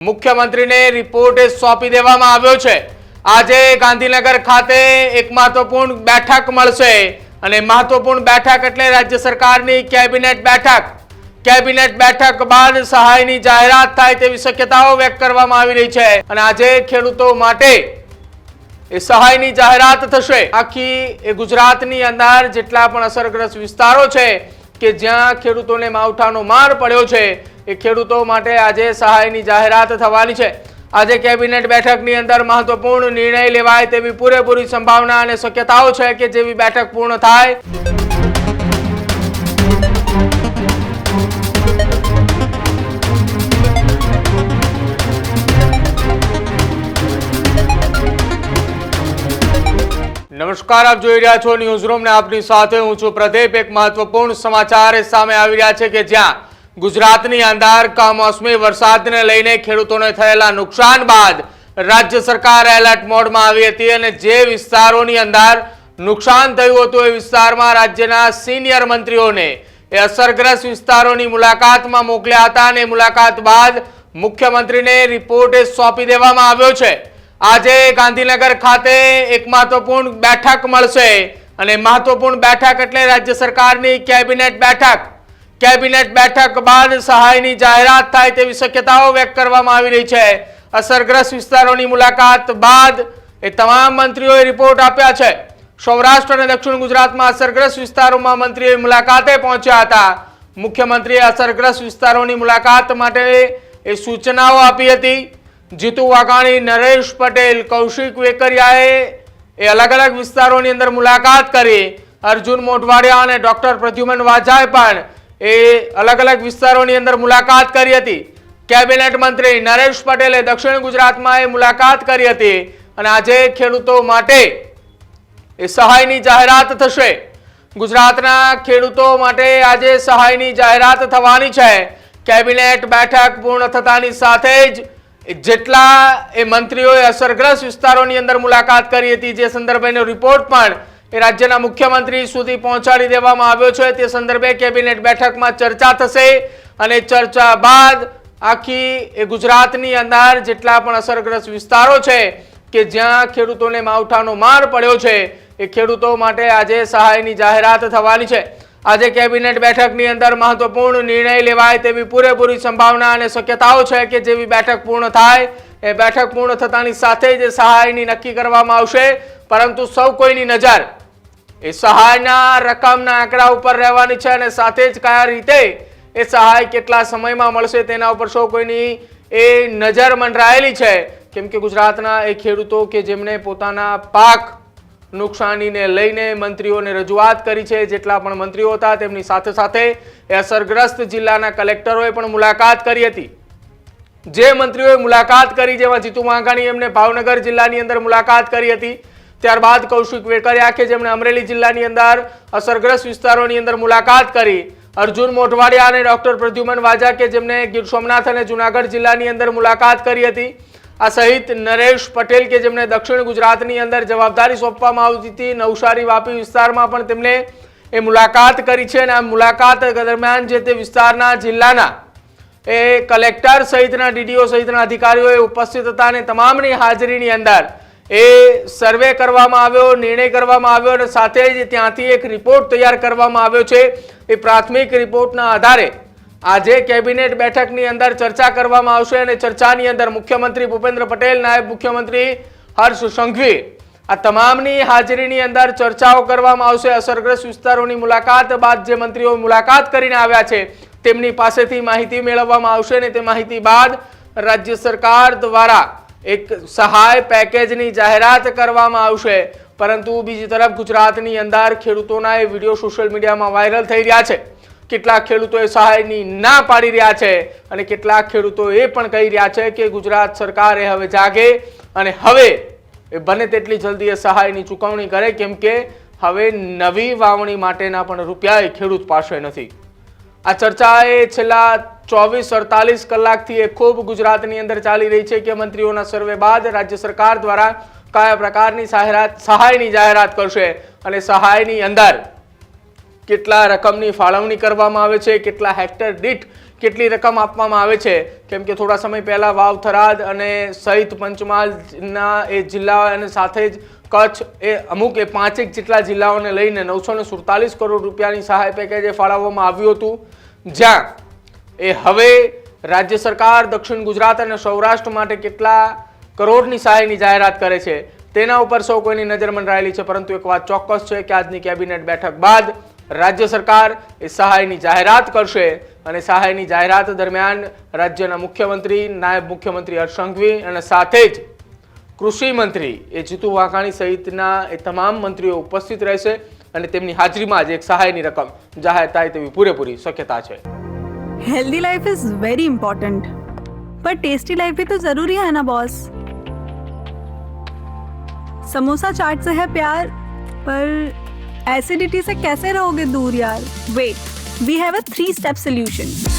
મુખ્યમંત્રીને રિપોર્ટ સોંપી દેવામાં આવ્યો છે. આજે ગાંધીનગર ખાતે એક મહત્વપૂર્ણ બેઠક મળશે અને મહત્વપૂર્ણ બેઠક એટલે રાજ્ય સરકારની કેબિનેટ બેઠક. કેબિનેટ બેઠક બાદ સહાયની જાહેરાત થાય તેવી શક્યતાઓ વ્યક્ત કરવામાં આવી રહી છે અને આજે ખેડૂતો માટે એ સહાયની જાહેરાત થશે. આખી એ ગુજરાતની અંદર જેટલા પણ અસરગ્રસ્ત વિસ્તારો છે કે જ્યાં ખેડૂતોને માવઠાનો માર પડ્યો છે એ ખેડૂતો માટે આજે સહાયની જાહેરાત થવાની છે. આજે કેબિનેટ બેઠકની અંદર મહત્વપૂર્ણ નિર્ણય લેવાય તેવી પૂરેપૂરી સંભાવના અને શક્યતાઓ છે કે જેવી બેઠક પૂર્ણ થાય. નમસ્કાર, આપ જોઈ રહ્યા છો ન્યૂઝ રૂમ ને આપની સાથે હું છું પ્રદીપ. એક મહત્વપૂર્ણ સમાચાર સામે આવી રહ્યા છે કે જ્યાં ગુજરાતની અંદર કમોસમી વરસાદને લઈને ખેડૂતોને થયેલા નુકસાન બાદ રાજ્ય સરકાર એલર્ટ મોડમાં આવી હતી અને જે વિસ્તારોની અંદર નુકસાન થયું હતું એ વિસ્તારમાં રાજ્યના સિનિયર મંત્રીઓને એ અસરગ્રસ્ત વિસ્તારોની મુલાકાતમાં મોકલ્યા હતા અને મુલાકાત બાદ મુખ્યમંત્રીને રિપોર્ટ સોંપી દેવામાં આવ્યો છે. આજે ગાંધીનગર ખાતે એક મહત્વપૂર્ણ બેઠક મળશે અને મહત્વપૂર્ણ બેઠક એટલે રાજ્ય સરકારની કેબિનેટ બેઠક. કેબિનેટ બેઠક બાદ સહાયની જાહેરાત થાય તેવી શક્યતાઓ વ્યક્ત કરવામાં આવી રહી છે. અસરગ્રસ્ત વિસ્તારોની મુલાકાત બાદ એ તમામ મંત્રીઓએ રિપોર્ટ આપ્યા છે. સૌરાષ્ટ્ર અને દક્ષિણ ગુજરાતમાં અસરગ્રસ્ત વિસ્તારોમાં મંત્રીઓ મુલાકાતે પહોંચ્યા હતા. મુખ્યમંત્રીએ અસરગ્રસ્ત વિસ્તારોની મુલાકાત માટે એ સૂચનાઓ આપી હતી. જીતુ વાઘાણી, નરેશ પટેલ, કૌશિક વેકરિયાએ એ અલગ અલગ વિસ્તારોની અંદર મુલાકાત કરી. અર્જુન મોઢવાડિયા અને ડોક્ટર પ્રદ્યુમન વાજાએ પણ એ અલગ અલગ વિસ્તારોની અંદર મુલાકાત કરી હતી. કેબિનેટ મંત્રી નરેશ પટેલે દક્ષિણ ગુજરાતમાં એ મુલાકાત કરી હતી અને આજે ખેડૂતો માટે એ સહાયની જાહેરાત થશે. ગુજરાતના ખેડૂતો માટે આજે સહાયની જાહેરાત થવાની છે. કેબિનેટ બેઠક પૂર્ણ થતાની સાથે જ જેટલા એ મંત્રીઓએ અસરગ્રસ્ત વિસ્તારોની અંદર મુલાકાત કરી હતી, જે સંદર્ભેનો રિપોર્ટ પણ એ રાજ્યના મુખ્યમંત્રી સુધી પહોંચાડી દેવામાં આવ્યો છે. તે સંદર્ભે કેબિનેટ બેઠકમાં ચર્ચા થશે અને ચર્ચા બાદ આખી એ ગુજરાતની અંદર જેટલા પણ અસરગ્રસ્ત વિસ્તારો છે કે જ્યાં ખેડૂતોને માવઠાનો માર પડ્યો છે, એ ખેડૂતો માટે આજે સહાયની જાહેરાત થવાની છે. આજે કેબિનેટ બેઠકની અંદર મહત્વપૂર્ણ નિર્ણય લેવાય તેવી પૂરેપૂરી સંભાવના અને શક્યતાઓ છે કે જેવી બેઠક પૂર્ણ થાય, એ બેઠક પૂર્ણ થતાની સાથે જ સહાયની નક્કી કરવામાં આવશે. પરંતુ સૌ કોઈની નજર એ સહાયના રકમના આંકડા ઉપર રહેવાની છે અને સાથે જ કયા રીતે એ સહાય કેટલા સમયમાં મળશે તેના ઉપર સૌ કોઈની એ નજર મંડરાયેલી છે. કેમ કે ગુજરાતના એ ખેડૂતો કે જેમણે પોતાના પાક નુકસાનીને લઈને મંત્રીઓને રજૂઆત કરી છે, જેટલા પણ મંત્રીઓ હતા તેમની સાથે સાથે એ અસરગ્રસ્ત જિલ્લાના કલેક્ટરોએ પણ મુલાકાત કરી હતી. જે મંત્રીઓએ મુલાકાત કરી જેમાં જીતુ વાઘાણી એમને ભાવનગર જિલ્લાની અંદર મુલાકાત કરી હતી. ત્યારબાદ કૌશિક વેકરિયા કે જેમણે અમરેલી જિલ્લાની અંદર અસરગ્રસ્ત વિસ્તારોની અંદર મુલાકાત કરી. અર્જુન મોઢવાડિયા અને ડોક્ટર પ્રદ્યુમન વાજા કે જેમણે ગીર સોમનાથ અને જુનાગઢ જિલ્લાની અંદર મુલાકાત કરી હતી. આ સહિત નરેશ પટેલ કે જેમણે દક્ષિણ ગુજરાતની અંદર જવાબદારી સોંપવામાં આવતી હતી, નવસારી, વાપી વિસ્તારમાં પણ તેમણે એ મુલાકાત કરી છે અને આ મુલાકાત દરમિયાન જે તે વિસ્તારના જિલ્લાના એ કલેક્ટર સહિતના ડીડીઓ સહિતના અધિકારીઓએ ઉપસ્થિત હતા અને તમામની હાજરીની અંદર એ સર્વે કરવામાં આવ્યો, નિર્ણય કરવામાં આવ્યો અને સાથે જ ત્યાંથી એક રિપોર્ટ તૈયાર કરવામાં આવ્યો છે. એ પ્રાથમિક રિપોર્ટના આધારે આજે કેબિનેટ બેઠકની અંદર ચર્ચા કરવામાં આવશે અને ચર્ચાની અંદર મુખ્યમંત્રી ભૂપેન્દ્ર પટેલ, નાયબ મુખ્યમંત્રી હર્ષ સંઘવી આ તમામની હાજરીની અંદર ચર્ચાઓ કરવામાં આવશે. અસરગ્રસ્ત વિસ્તારોની મુલાકાત બાદ જે મંત્રીઓ મુલાકાત કરીને આવ્યા છે, તેમની પાસેથી માહિતી મેળવવામાં આવશે અને તે માહિતી બાદ રાજ્ય સરકાર દ્વારા એક સહાય પેકેજની જાહેરાત કરવામાં આવશે. પરંતુ બીજી તરફ ગુજરાતની અંદર ખેડૂતોના એ વીડિયો સોશિયલ મીડિયામાં વાયરલ થઈ રહ્યા છે. કેટલાક ખેડૂતો એ સહાયની ના પાડી રહ્યા છે અને કેટલાક ખેડૂતો એ પણ કહી રહ્યા છે કે ગુજરાત સરકારે હવે જાગે અને હવે એ બને તેટલી જલ્દી એ સહાયની ચૂકવણી કરે કેમ કે હવે નવી વાવણી માટેના પણ રૂપિયા એ ખેડૂત પાસે નથી. આ ચર્ચા એ છેલ્લા ચોવીસ અડતાલીસ કલાકથી એ ખૂબ ગુજરાતની અંદર ચાલી રહી છે કે મંત્રીઓના સર્વે બાદ રાજ્ય સરકાર દ્વારા કયા પ્રકારની જાહેરાત સહાયની જાહેરાત કરશે અને સહાયની અંદર કેટલા રકમની ફાળવણી કરવામાં આવે છે, કેટલા હેક્ટર દીઠ કેટલી રકમ આપવામાં આવે છે? કેમ કે થોડા સમય પહેલાં વાવ થરાદ અને સહિત પંચમહાલના એ જિલ્લા અને સાથે જ કચ્છ એ અમુક એ પાંચેક જેટલા જિલ્લાઓને લઈને નવસો સુડતાલીસ કરોડ રૂપિયાની સહાય પેકેજ ફાળવવામાં આવ્યું હતું. જ્યાં એ હવે રાજ્ય સરકાર, દક્ષિણ ગુજરાત અને સૌરાષ્ટ્ર માટે કેટલા કરોડની સહાયની જાહેરાત કરે છે, તેના ઉપર સૌ કોઈની નજર મંડરાયેલી છે. પરંતુ એક વાત ચોક્કસ છે કે આજની કેબિનેટ બેઠક બાદ રાજ્ય સરકાર એ સહાયની જાહેરાત કરશે અને સહાયની જાહેરાત દરમિયાન રાજ્યના મુખ્યમંત્રી, નાયબ મુખ્યમંત્રી હર્ષ સંઘવી અને સાથે જ કૃષિ મંત્રી એ જીતુ વાઘાણી સહિતના એ તમામ મંત્રીઓ ઉપસ્થિત રહેશે અને તેમની હાજરીમાં જ એક સહાયની રકમ જાહેર થાય તેવી પૂરેપૂરી શક્યતા છે healthy life is very important पर टेस्टी लाइफ भी तो जरूरी है ना बॉस समोसा चाट से है प्यार पर एसिडिटी से कैसे रहोगे दूर यार wait we have a three step solution